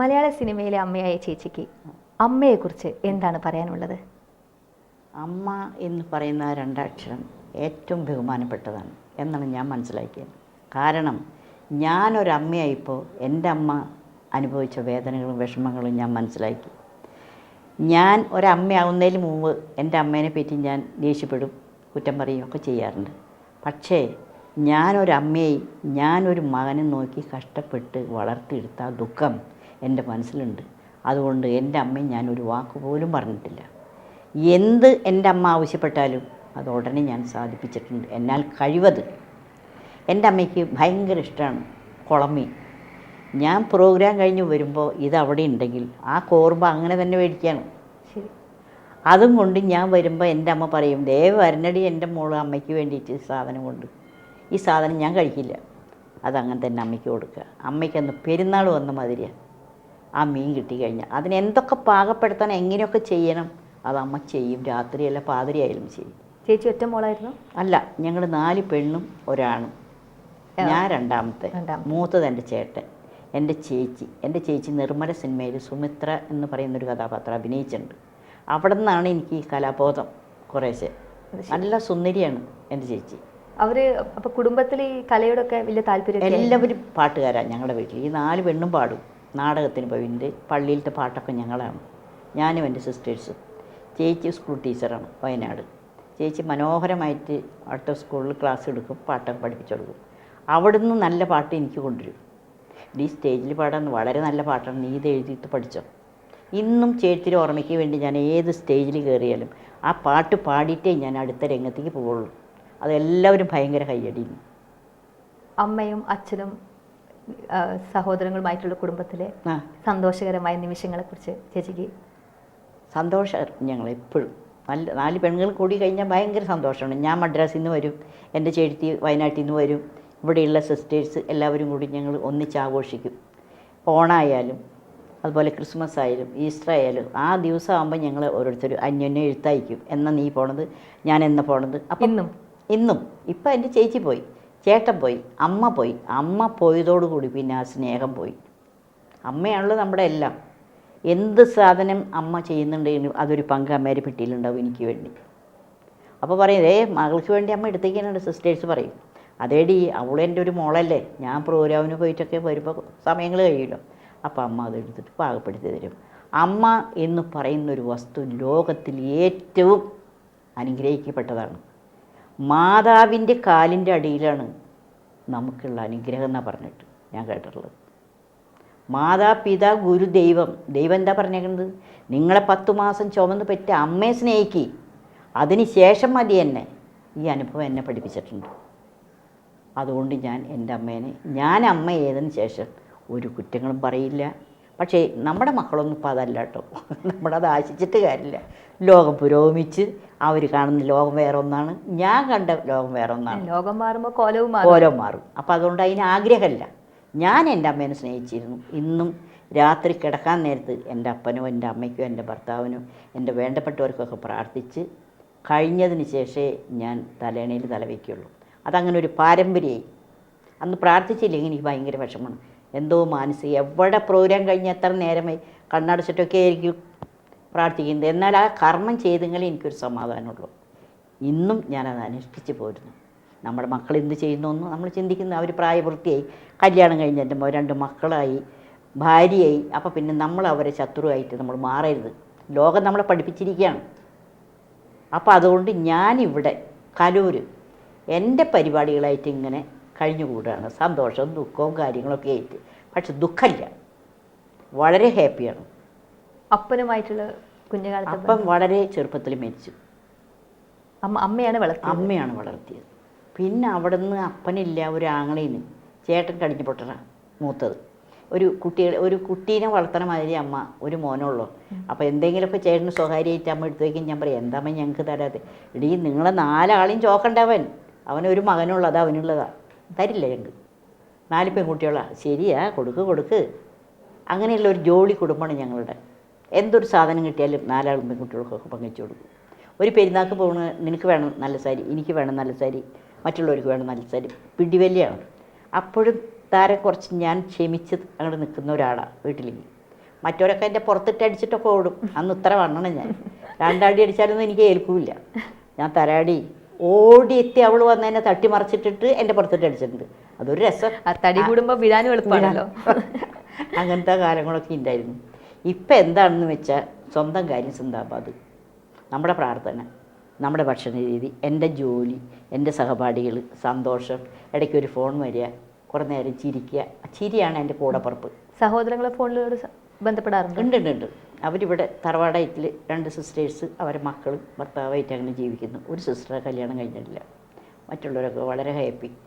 മലയാള സിനിമയിലെ അമ്മയായ ചേച്ചിക്ക് അമ്മയെക്കുറിച്ച് എന്താണ് പറയാനുള്ളത്? അമ്മ എന്ന് പറയുന്ന രണ്ടാക്ഷരം ഏറ്റവും ബഹുമാനപ്പെട്ടതാണ് എന്നാണ് ഞാൻ മനസ്സിലാക്കിയത്. കാരണം ഞാനൊരമ്മയായിപ്പോൾ എന്റെ അമ്മ അനുഭവിച്ച വേദനകളും വിഷമങ്ങളും ഞാൻ മനസ്സിലാക്കി. ഞാൻ ഒരമ്മയാവുന്നതിന് മുമ്പ് എന്റെ അമ്മേനെ പറ്റി ഞാൻ ദേഷ്യപ്പെടും കുറ്റം പറയും ഒക്കെ ചെയ്യാറുണ്ട്. പക്ഷേ ഞാനൊരമ്മയെ ഞാനൊരു മകനെ നോക്കി കഷ്ടപ്പെട്ട് വളർത്തിയെടുത്ത ദുഃഖം എന്റെ മനസ്സിലുണ്ട്. അതുകൊണ്ട് എന്റെ അമ്മയെ ഞാൻ ഒരു വാക്ക് പോലും പറഞ്ഞിട്ടില്ല. എന്ത് എന്റെ അമ്മ ആവശ്യപ്പെട്ടാലും അത് ഉടനെ ഞാൻ സാധിപ്പിച്ചിട്ടുണ്ട്. എന്നാൽ കഴിവത് എന്റെ അമ്മയ്ക്ക് ഭയങ്കര ഇഷ്ടമാണ് കുളമീൻ ഞാൻ പ്രോഗ്രാം കഴിഞ്ഞ് വരുമ്പോൾ ഇത് അവിടെ ഉണ്ടെങ്കിൽ ആ കോർബ അങ്ങനെ തന്നെ മേടിക്കുകയാണ് അതും കൊണ്ട് ഞാൻ വരുമ്പോൾ എന്റെ അമ്മ പറയും ദേ വരണടി എന്റെ മോൾ അമ്മയ്ക്ക് വേണ്ടിയിട്ട് സാധനം കൊണ്ട്. ഈ സാധനം ഞാൻ കഴിക്കില്ല. അതങ്ങനെ തന്നെ അമ്മയ്ക്ക് കൊടുക്കുക. അമ്മയ്ക്കന്ന് പെരുന്നാൾ വന്ന മാതിരിയാണ്. ആ മീൻ കിട്ടിക്കഴിഞ്ഞാൽ അതിനെന്തൊക്കെ പാകപ്പെടുത്താൻ എങ്ങനെയൊക്കെ ചെയ്യണം അത് അമ്മ ചെയ്യും. രാത്രിയല്ല പാതിരിയായാലും ചെയ്യും ചേച്ചി ഒറ്റ മോളായിരുന്നു? അല്ല ഞങ്ങൾ നാല് പെണ്ണും ഒരാണും. ഞാൻ രണ്ടാമത്തെ രണ്ടാമത്തെ. മൂത്തത് എന്റെ ചേട്ടൻ എന്റെ ചേച്ചി. എന്റെ ചേച്ചി നിർമ്മല സിനിമയിൽ സുമിത്ര എന്ന് പറയുന്നൊരു കഥാപാത്രം അഭിനയിച്ചിട്ടുണ്ട്. അവിടെ നിന്നാണ് എനിക്ക് ഈ കലാബോധം കുറേശ്ശെ. നല്ല സുന്ദരിയാണ് എന്റെ ചേച്ചി. അവർ അപ്പോൾ കുടുംബത്തിൽ ഈ കലയോടൊക്കെ വലിയ താല്പര്യം എല്ലാവരും പാട്ടുകാരാണ് ഞങ്ങളുടെ വീട്ടിൽ ഈ നാല് പെണ്ണും പാടും. നാടകത്തിന് പോയിട്ടുണ്ട് പള്ളിയിലത്തെ പാട്ടൊക്കെ ഞങ്ങളാണ്. ഞാനും എന്റെ സിസ്റ്റേഴ്സും. ചേച്ചി സ്കൂൾ ടീച്ചറാണ് വയനാട്. ചേച്ചി മനോഹരമായിട്ട് അടുത്ത സ്കൂളിൽ ക്ലാസ് എടുക്കും പാട്ടൊക്കെ പഠിപ്പിച്ചു കൊടുക്കും. അവിടുന്ന് നല്ല പാട്ട് എനിക്ക് കൊണ്ടുവരും. ഈ സ്റ്റേജിൽ പാടാൻ വളരെ നല്ല പാട്ടാണ് നീ ഇത് എഴുതിയിട്ട് പഠിച്ചോ. ഇന്നും ചേച്ചിയുടെ ഓർമ്മയ്ക്ക് വേണ്ടി ഞാൻ ഏത് സ്റ്റേജിൽ കയറിയാലും ആ പാട്ട് പാടിയിട്ടേ ഞാൻ അടുത്ത രംഗത്തേക്ക് പോവുള്ളൂ. അതെല്ലാവരും ഭയങ്കര കയ്യടിയും അമ്മയും അച്ഛനും സഹോദരങ്ങളുമായിട്ടുള്ള കുടുംബത്തിലെ സന്തോഷകരമായ നിമിഷങ്ങളെ കുറിച്ച് ചേച്ചിക്ക് സന്തോഷം ഞങ്ങൾ എപ്പോഴും നല്ല നാല് പെണ്ണുങ്ങൾ കൂടി കഴിഞ്ഞാൽ ഭയങ്കര സന്തോഷമാണ്. ഞാൻ മദ്രാസിൽ നിന്ന് വരും എന്റെ ചേട്ടത്തി വയനാട്ടിൽ നിന്ന് വരും ഇവിടെയുള്ള സിസ്റ്റേഴ്സ് എല്ലാവരും കൂടി ഞങ്ങൾ ഒന്നിച്ച് ആഘോഷിക്കും. ഓണായാലും അതുപോലെ ക്രിസ്മസ് ആയാലും ഈസ്റ്റർ ആയാലും ആ ദിവസം ആകുമ്പോൾ ഞങ്ങൾ ഓരോരുത്തരും അന്യോന്യം എഴുത്തയക്കും. എന്നാ നീ പോണത് ഞാൻ എന്നാ പോണത്? അപ്പം ഇന്നും. ഇന്നും. ഇപ്പം എന്റെ ചേച്ചി പോയി. ചേട്ടൻ പോയി അമ്മ പോയി. അമ്മ പോയതോടുകൂടി പിന്നെ ആ സ്നേഹം പോയി. അമ്മയാണല്ലോ നമ്മുടെ എല്ലാം. എന്ത് സാധനം അമ്മ ചെയ്യുന്നുണ്ടെങ്കിലും അതൊരു പങ്ക് അമ്മേരെ പെട്ടിയിലുണ്ടാവും എനിക്ക് വേണ്ടി. അപ്പോൾ പറയും ഏ മകൾക്ക് വേണ്ടി അമ്മ എടുത്തേക്കാനുണ്ട് സിസ്റ്റേഴ്സ് പറയും. അതേടി അവളെന്റെ ഒരു മോളല്ലേ. ഞാൻ പ്രോഗ്രാമിന് പോയിട്ടൊക്കെ വരുമ്പോൾ സമയങ്ങൾ കഴിയുമല്ലോ. അപ്പോൾ അമ്മ അതെടുത്തിട്ട് പാകപ്പെടുത്തി തരും. അമ്മ എന്ന് പറയുന്നൊരു വസ്തു ലോകത്തിൽ ഏറ്റവും അനുഗ്രഹിക്കപ്പെട്ടതാണ്. മാതാവിന്റെ കാലിന്റെ അടിയിലാണ് നമുക്കുള്ള അനുഗ്രഹം എന്നാണ് പറഞ്ഞിട്ട് ഞാൻ കേട്ടിട്ടുള്ളത്. മാതാ പിത ഗുരു ദൈവം. ദൈവം എന്താ പറഞ്ഞേക്കുന്നത്? നിങ്ങളെ പത്തു മാസം ചുമന്ന് പറ്റ അമ്മയെ സ്നേഹിക്കി. അതിന് ശേഷം മതി എന്നെ. ഈ അനുഭവം എന്നെ പഠിപ്പിച്ചിട്ടുണ്ട്. അതുകൊണ്ട് ഞാൻ എന്റെ അമ്മേനെ ഞാൻ അമ്മ ഏതിന് ശേഷം ഒരു കുറ്റങ്ങളും പറയില്ല. പക്ഷേ നമ്മുടെ മക്കളൊന്നും ഇപ്പോൾ അതല്ല കേട്ടോ. നമ്മളത് ആശിച്ചിട്ട് കാര്യമില്ല. ലോകം പുരോഗമിച്ച് അവർ കാണുന്ന ലോകം വേറെ ഒന്നാണ് ഞാൻ കണ്ട ലോകം വേറെ ഒന്നാണ് ലോകം മാറുമ്പോൾ കോലവും മാറും. മാറും. അപ്പോൾ അതുകൊണ്ട് അതിന് ആഗ്രഹമല്ല. ഞാൻ എന്റെ അമ്മേനെ സ്നേഹിച്ചിരുന്നു. ഇന്നും രാത്രി കിടക്കാൻ നേരത്ത് എന്റെ അപ്പനോ എന്റെ അമ്മയ്ക്കും എന്റെ ഭർത്താവിനോ എന്റെ വേണ്ടപ്പെട്ടവർക്കൊക്കെ പ്രാർത്ഥിച്ച് കഴിഞ്ഞതിന് ശേഷമേ ഞാൻ തലേണയിൽ തലവയ്ക്കുള്ളൂ അതങ്ങനെ ഒരു പാരമ്പര്യമായി. അന്ന് പ്രാർത്ഥിച്ചില്ലെങ്കിൽ എനിക്ക് ഭയങ്കര വിഷമമാണ്. എന്തോ മാനസിക. എവിടെ പ്രോഗ്രാം കഴിഞ്ഞ് എത്ര നേരമായി കണ്ണടച്ചിട്ടൊക്കെ ആയിരിക്കും പ്രാർത്ഥിക്കുന്നത്. എന്നാൽ ആ കർമ്മം ചെയ്തെങ്കിലേ എനിക്കൊരു സമാധാനമുള്ളൂ. ഇന്നും ഞാനത് അനുഷ്ഠിച്ച് പോരുന്നു. നമ്മുടെ മക്കൾ എന്ത് ചെയ്യുന്നു നമ്മൾ ചിന്തിക്കുന്നു. അവർ പ്രായപൂർത്തിയായി. കല്യാണം കഴിഞ്ഞ് എന്റെ രണ്ട് മക്കളായി. ഭാര്യയായി. അപ്പോൾ പിന്നെ നമ്മൾ അവരെ ശത്രുവായിട്ട് നമ്മൾ മാറരുത്. ലോകം നമ്മളെ പഠിപ്പിച്ചിരിക്കുകയാണ്. അപ്പോൾ അതുകൊണ്ട് ഞാനിവിടെ കലൂർ എന്റെ പരിപാടികളായിട്ട് ഇങ്ങനെ കഴിഞ്ഞുകൂടുകയാണ് സന്തോഷവും ദുഃഖവും കാര്യങ്ങളൊക്കെ ആയിട്ട് പക്ഷെ ദുഃഖമില്ല. വളരെ ഹാപ്പിയാണ്. അപ്പനുമായിട്ടുള്ള കുഞ്ഞുകാലത്ത് അപ്പം വളരെ ചെറുപ്പത്തിൽ മരിച്ചു. അമ്മ അമ്മയാണ് വളർത്തിയത്? അമ്മയാണ് വളർത്തിയത്. പിന്നെ അവിടെ നിന്ന് അപ്പനില്ല ഒരു ആങ്ങളീന് ചേട്ടൻ കടിഞ്ഞു പൊട്ടണ മൂത്തത്. ഒരു കുട്ടികളെ ഒരു കുട്ടീനെ വളർത്തണ മാതിരി അമ്മ ഒരു മോനുള്ളൂ അപ്പോൾ എന്തെങ്കിലുമൊക്കെ ചേട്ടന് സ്വകാര്യമായിട്ട് അമ്മ എടുത്തു വയ്ക്കും ഞാൻ പറയും എന്താ അമ്മ ഞങ്ങൾക്ക് തരാതെ ഇടീ നിങ്ങളെ നാലാളെയും ചോക്കണ്ടവൻ അവനൊരു മകനുള്ളതാണ് അവനുള്ളതാ. തരില്ല ഞങ്ങൾക്ക് നാല് പെൺകുട്ടികളാണ് ശരിയാ കൊടുക്ക് കൊടുക്ക്. അങ്ങനെയുള്ള ഒരു ജോളി കുടുംബമാണ് ഞങ്ങളുടെ. എന്തൊരു സാധനം കിട്ടിയാലും നാലാളും പെൺകുട്ടികൾക്കൊക്കെ പങ്കിച്ചു കൊടുക്കും. ഒരു പെരുന്നാൾക്ക് പോകുന്ന നിനക്ക് വേണം നല്ല സാരി എനിക്ക് വേണം നല്ല സാരി മറ്റുള്ളവർക്ക് വേണം നല്ല സാരി. പിടിവലിയാണ്. അപ്പോഴും താരെ കുറച്ച് ഞാൻ ക്ഷമിച്ച് അങ്ങോട്ട് നിൽക്കുന്ന ഒരാളാണ് വീട്ടിലേക്ക്. മറ്റവരൊക്കെ എന്റെ പുറത്തിട്ട് അടിച്ചിട്ടൊക്കെ ഓടും. അന്ന് ഉത്തരം വണ്ണണം ഞാൻ. രണ്ടാടി അടിച്ചാലൊന്നും എനിക്ക് ഏൽക്കൂല ഞാൻ തരാടി ഓടി അവൾ അവൾ വന്ന് എന്നെ തട്ടിമറിച്ചിട്ടിട്ട് എന്റെ പുറത്തിട്ട് അടിച്ചിട്ടുണ്ട്. അതൊരു രസം. തടി കൂടുമ്പോൾ വിടാനും എളുപ്പമാണല്ലോ. അങ്ങനത്തെ കാലങ്ങളൊക്കെ ഉണ്ടായിരുന്നു ഇപ്പം എന്താണെന്ന് വെച്ചാൽ സ്വന്തം കാര്യം സിന്താബാദ് നമ്മുടെ പ്രാർത്ഥന നമ്മുടെ ഭക്ഷണ രീതി എന്റെ ജോലി എന്റെ സഹപാഠികൾ സന്തോഷം ഇടയ്ക്ക് ഒരു ഫോൺ വരിക കുറേ നേരം ചിരിക്കുക ചിരിയാണ് എന്റെ കൂടപ്പുറപ്പ്. സഹോദരങ്ങളെ ഫോണിലൂടെ ബന്ധപ്പെടാറുണ്ട്? ഉണ്ട് ഉണ്ട് ഉണ്ട്. അവരിവിടെ തറവാടയത്തിൽ രണ്ട് സിസ്റ്റേഴ്സ് അവരെ മക്കളും ഭർത്താവായിട്ട് അങ്ങനെ ജീവിക്കുന്നു. ഒരു സിസ്റ്ററെ കല്യാണം കഴിഞ്ഞിട്ടില്ല. മറ്റുള്ളവരൊക്കെ വളരെ ഹാപ്പി